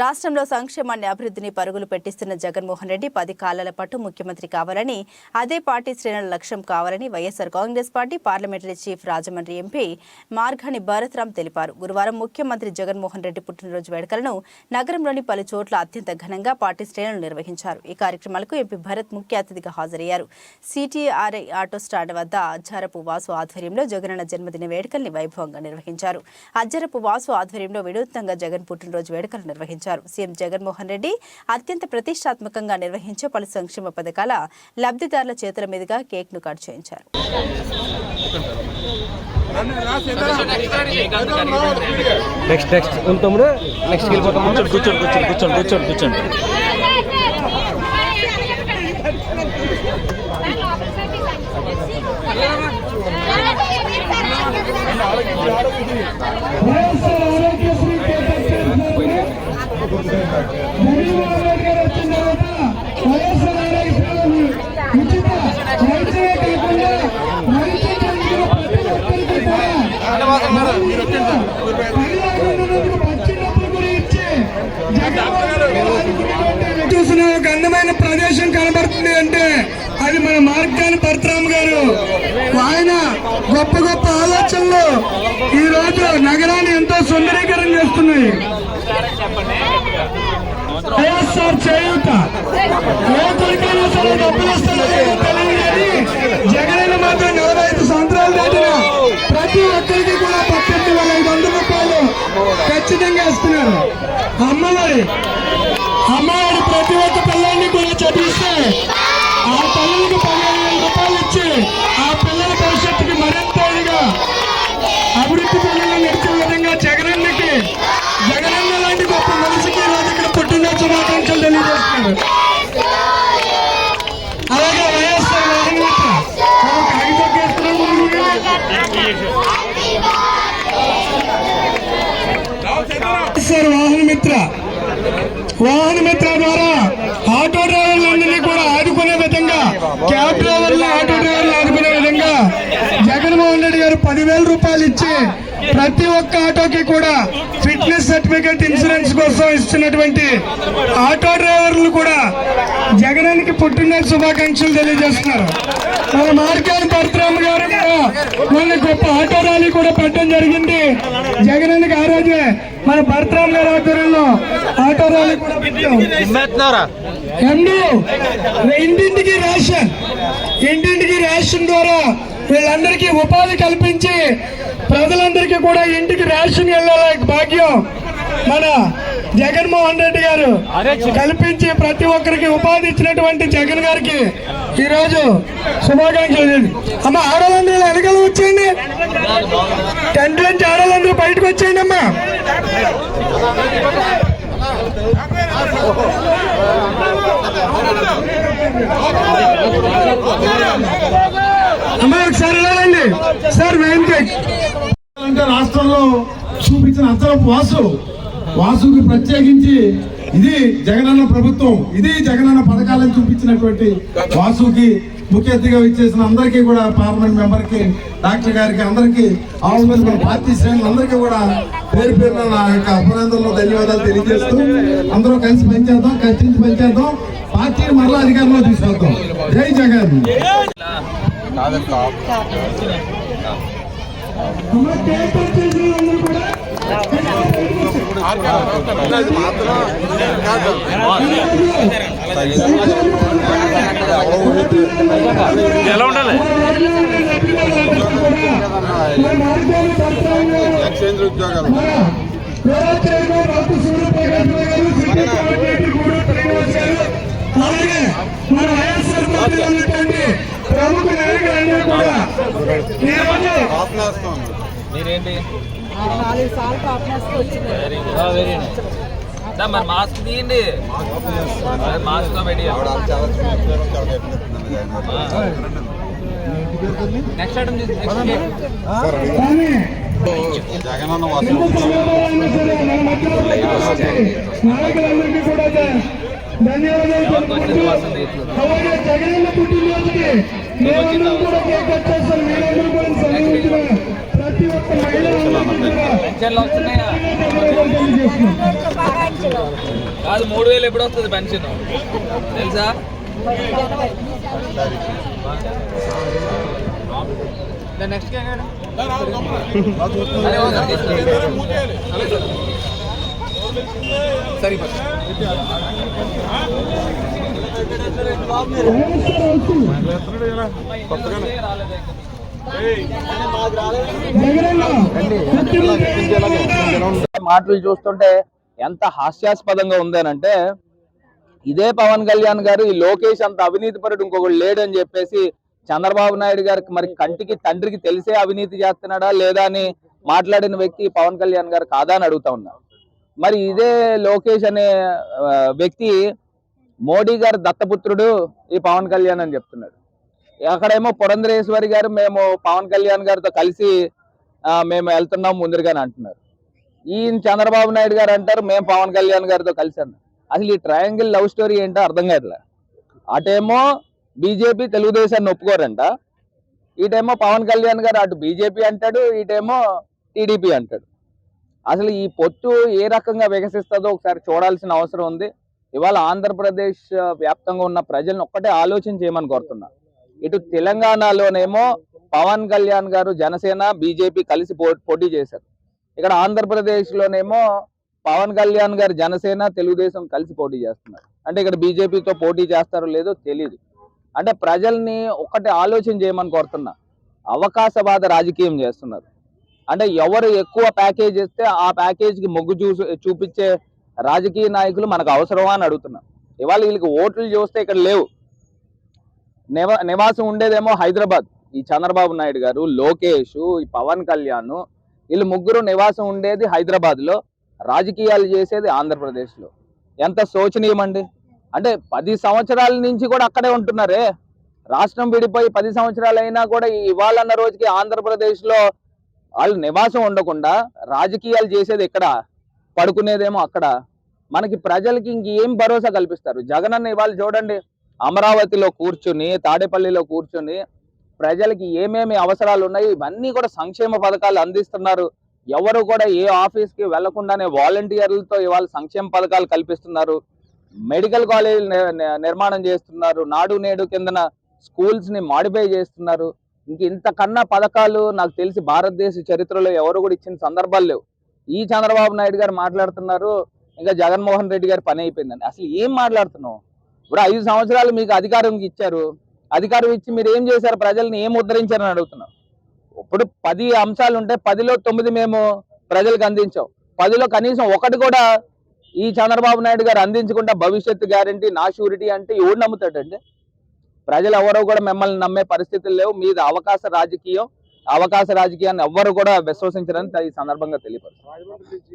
రాష్ట్రంలో సంక్షేమాన్ని అభివృద్ధిని పరుగులు పెట్టిస్తున్న జగన్మోహన్ రెడ్డి పది కాలాల పాటు ముఖ్యమంత్రి కావాలని అదే పార్టీ శ్రేణుల లక్ష్యం కావాలని YSR Congress party parliamentary chief Rajahmundry MP Margani Bharatram తెలిపారు. గురువారం ముఖ్యమంత్రి జగన్మోహన్ రెడ్డి పుట్టినరోజు వేడుకలను నగరంలోని పలు చోట్ల అత్యంత ఘనంగా పార్టీ శ్రేణులు నిర్వహించారు. ఈ కార్యక్రమాలకు ఎంపీ భరత్ ముఖ్య అతిథిగా హాజరయ్యారు. సిటీఆర్ఐ ఆటో స్టాండ్ వద్ద అజ్జారపు వాసు ఆధ్వర్యంలో జగనన్న జన్మదిన వేడుకల్ని వైభవంగా నిర్వహించారు. అజ్జరపు వాసు ఆధ్వర్యంలో వినూత్నంగా జగన్ పుట్టినరోజు వేడుకలు నిర్వహించారు. సీఎం జగన్మోహన్ రెడ్డి అత్యంత ప్రతిష్టాత్మకంగా నిర్వహించే పలు సంక్షేమ పథకాల లబ్ధిదారుల చేతుల మీదుగా కేక్ను కట్ చేయించారు. నెక్స్ట్ నెక్స్ట్ ఉంటాము నెక్స్ట్ వెళ్ళిపోతాము కూర్చోండి కూర్చోండి కూర్చోండి కూర్చోండి కూర్చోండి వైఎస్ఆర్ ఆరోగ్యశ్రీ చూసిన ఒక అందమైన ప్రదేశం కనబడుతుంది అంటే అది మన మార్గాన్ని పరశురామ్ గారు. ఆయన గొప్ప గొప్ప ఆలోచనలు ఈ రోజు నగరాన్ని ఎంతో సుందరీకరణ చేస్తున్నాయి. వైఎస్ఆర్ చేయూత. ఏ సరే డబ్బులు ఇస్తారో తెలియదు కానీ మాత్రం నలభై ఐదు సంవత్సరాలు దాటిన ప్రతి ఒక్కరికి కూడా పద్దెనిమిది వేల ఐదు వందల రూపాయలు ఖచ్చితంగా ఇస్తున్నారు. అమ్మవారి అమ్మవారి ప్రతి ఒక్క పిల్లల్ని కూడా చదివిస్తే మిత్ర. వాహన మిత్ర ద్వారా ఆటో డ్రైవర్లందరినీ కూడా ఆదుకునే విధంగా క్యాబ్ డ్రైవర్లు ఆటో డ్రైవర్లు ఆదుకునే విధంగా జగన్మోహన్ రెడ్డి గారు పదివేల రూపాయలు ఇచ్చి ప్రతి ఒక్క ఆటోకి కూడా ఫిట్నెస్ సర్టిఫికేట్ ఇన్సూరెన్స్ కోసం ఇస్తున్నటువంటి ఆటో డ్రైవర్లు కూడా జగనానికి పుట్టినరోజు శుభాకాంక్షలు తెలియజేస్తున్నారు. మన మార్గాన్ని పరశురామ గారు కూడా మన గొప్ప ఆటో ర్యాలీ కూడా పెట్టడం జరిగింది. జగనానికి ఆ రోజే మన భరతరామ్ గారి ఆధ్వర్యంలో ఆటో ర్యాలీ కూడా పెట్టాం. ఇంటింటికి రేషన్. ఇంటింటికి రేషన్ ద్వారా వీళ్ళందరికీ ఉపాధి కల్పించి ప్రజలందరికీ కూడా ఇంటికి రేషన్ వెళ్ళాల భాగ్యం మన జగన్మోహన్ రెడ్డి గారు కల్పించి ప్రతి ఒక్కరికి ఉపాధి ఇచ్చినటువంటి జగన్ గారికి ఈ రోజు శుభాకాంక్షలు. అమ్మ ఆడవాళ్ళందరూ వెనకాల వచ్చేయండి. టెంట్ నుంచి ఆడవాళ్ళందరూ బయటకు వచ్చేయండి అమ్మా. అమ్మ ఒకసారి సార్ వెంకట్. అంటే రాష్ట్రంలో చూపించిన అచ్చరపు వాసు వాసుకి ప్రత్యేకించి ఇది జగనన్న ప్రభుత్వం ఇది జగనన్న పథకాలను చూపించినటువంటి వాసుకి ముఖ్య అతిథిగా ఇచ్చేసిన అందరికీ కూడా పార్లమెంట్ మెంబర్కి డాక్టర్ గారికి అందరికీ ఆవుల పార్టీ శ్రేణులు అందరికీ కూడా పేరు పేరున నా యొక్క అభినందనలు ధన్యవాదాలు తెలియజేస్తూ అందరూ కలిసి పనిచేద్దాం ఖర్చించి పనిచేద్దాం పార్టీని మరలా అధికారంలో తీసుకొద్దాం. జై జగన్. కూడా. ఎలా ఉండాలి? ఎక్స్చేంజ్ ఉద్యోగాలు అలాగే మన వైఎస్ఆర్ పార్టీ ఉన్నటువంటి ప్రముఖ నాయకులందరూ కూడా ఈరోజు మీరేంటి? పాపనేస్తూ వచ్చింది. వెరీ నైస్ మరి మాస్క్ తీయండి. మాస్క్ పెట్టి నెక్స్ట్ ఐటమ్ నెక్స్ట్ కానీ జగనన్న ఎంత సమయంలో సరే మన మధ్యలో ఉన్నటువంటి నాయకులందరికీ కూడా ధన్యవాదాలు తెలుపుకుంటూ అలాగే జగనన్న పుట్టినరోజుకి మేమందరం కూడా కేక్ కట్ చేస్తాం మీరందరూ కూడా సమయించిన ప్రతి ఒక్క పెన్షన్లు వస్తున్నాయా? కాదు మూడు వేలు ఎప్పుడు వస్తుంది పెన్షన్? తెలుసా? నెక్స్ట్ సరే మాటలు చూస్తుంటే ఎంత హాస్యాస్పదంగా ఉందనంటే ఇదే పవన్ కళ్యాణ్ గారు ఈ లోకేష్ అంత అవినీతి పరుడు ఇంకొకడు లేడని చెప్పేసి చంద్రబాబు నాయుడు గారికి మరి కంటికి తండ్రికి తెలిసే అవినీతి చేస్తున్నాడా లేదా అని మాట్లాడిన వ్యక్తి పవన్ కళ్యాణ్ గారు కాదా అని అడుగుతా ఉన్నారు మరి ఇదే లోకేష్ అనే వ్యక్తి మోడీ గారు దత్తపుత్రుడు ఈ పవన్ కళ్యాణ్ అని చెప్తున్నాడు. అక్కడేమో పురంధరేశ్వరి గారు మేము పవన్ కళ్యాణ్ గారితో కలిసి మేము వెళ్తున్నాం ముందుగానే అంటున్నారు. ఈయన చంద్రబాబు నాయుడు గారు అంటారు మేము పవన్ కళ్యాణ్ గారితో కలిసి అన్నారు అసలు ఈ ట్రయాంగిల్ లవ్ స్టోరీ ఏంటో అర్థం కావట్లే. అటేమో బీజేపీ తెలుగుదేశాన్ని ఒప్పుకోరంట. ఈటేమో పవన్ కళ్యాణ్ గారు అటు బీజేపీ అంటాడు ఈటేమో టీడీపీ అంటాడు. అసలు ఈ పొత్తు ఏ రకంగా వికసిస్తుందో ఒకసారి చూడాల్సిన అవసరం ఉంది. ఇవాళ ఆంధ్రప్రదేశ్ వ్యాప్తంగా ఉన్న ప్రజలను ఒక్కటే ఆలోచన చేయమని కోరుతున్నా. ఇటు తెలంగాణలోనేమో పవన్ కళ్యాణ్ గారు జనసేన బీజేపీ కలిసి పో- పోటీ చేశారు. ఇక్కడ ఆంధ్రప్రదేశ్లోనేమో పవన్ కళ్యాణ్ గారు జనసేన తెలుగుదేశం కలిసి పోటీ చేస్తున్నారు. అంటే ఇక్కడ బీజేపీతో పోటీ చేస్తారో లేదో తెలియదు అంటే ప్రజల్ని ఒక్కటి ఆలోచన చేయమని కోరుతున్నా. అవకాశవాద రాజకీయం చేస్తున్నారు. అంటే ఎవరు ఎక్కువ ప్యాకేజ్ ఇస్తే ఆ ప్యాకేజ్కి మొగ్గు చూ చూపించే రాజకీయ నాయకులు మనకు అవసరమా అని అడుగుతున్నా. ఇవాళ వీళ్ళకి ఓట్లు చూస్తే ఇక్కడ లేవు. నివాసం ఉండేదేమో హైదరాబాద్. ఈ చంద్రబాబు నాయుడు గారు లోకేష్ ఈ పవన్ కళ్యాణ్ వీళ్ళు ముగ్గురు నివాసం ఉండేది హైదరాబాద్లో రాజకీయాలు చేసేది ఆంధ్రప్రదేశ్లో. ఎంత శోచనీయమండి అంటే పది సంవత్సరాల నుంచి కూడా అక్కడే ఉంటున్నారే. రాష్ట్రం విడిపోయి పది సంవత్సరాలు అయినా కూడా ఇవాళన్న రోజుకి ఆంధ్రప్రదేశ్లో వాళ్ళు నివాసం ఉండకుండా రాజకీయాలు చేసేది ఇక్కడ పడుకునేదేమో అక్కడ. మనకి ప్రజలకి ఇంకేం భరోసా కల్పిస్తారు? జగనన్న ఇవాళ చూడండి. అమరావతిలో కూర్చుని తాడేపల్లిలో కూర్చుని ప్రజలకి ఏమేమి అవసరాలు ఉన్నాయి ఇవన్నీ కూడా సంక్షేమ పథకాలు అందిస్తున్నారు. ఎవరు కూడా ఏ ఆఫీస్కి వెళ్ళకుండానే వాలంటీర్లతో ఇవాళ సంక్షేమ పథకాలు కల్పిస్తున్నారు. మెడికల్ కాలేజీలు నిర్మాణం చేస్తున్నారు. నాడు నేడు కిందన స్కూల్స్ని మాడిఫై చేస్తున్నారు. ఇంక ఇంతకన్నా పథకాలు నాకు తెలిసి భారతదేశ చరిత్రలో ఎవరు కూడా ఇచ్చిన సందర్భాలు లేవు. ఈ చంద్రబాబు నాయుడు గారు మాట్లాడుతున్నారు ఇంకా జగన్మోహన్ రెడ్డి గారి పని అయిపోయిందండి అసలు ఏం మాట్లాడుతున్నావు? ఇప్పుడు ఐదు సంవత్సరాలు మీకు అధికారం ఇచ్చారు. అధికారం ఇచ్చి మీరు ఏం చేశారు? ప్రజల్ని ఏం ఉద్ధరించారని అడుగుతున్నాం. ఇప్పుడు పది అంశాలు ఉంటే పదిలో తొమ్మిది మేము ప్రజలకు అందించాం. పదిలో కనీసం ఒకటి కూడా ఈ చంద్రబాబు నాయుడు గారు అందించకుండా భవిష్యత్తు గ్యారంటీ నా షూరిటీ అంటే ఎవడు నమ్ముతాడండి? ప్రజలు ఎవరో కూడా మిమ్మల్ని నమ్మే పరిస్థితులు లేవు. మీద అవకాశ రాజకీయం. అవకాశ రాజకీయాన్ని ఎవ్వరు కూడా విశ్వసించరని ఈ సందర్భంగా తెలియపరుస్తారు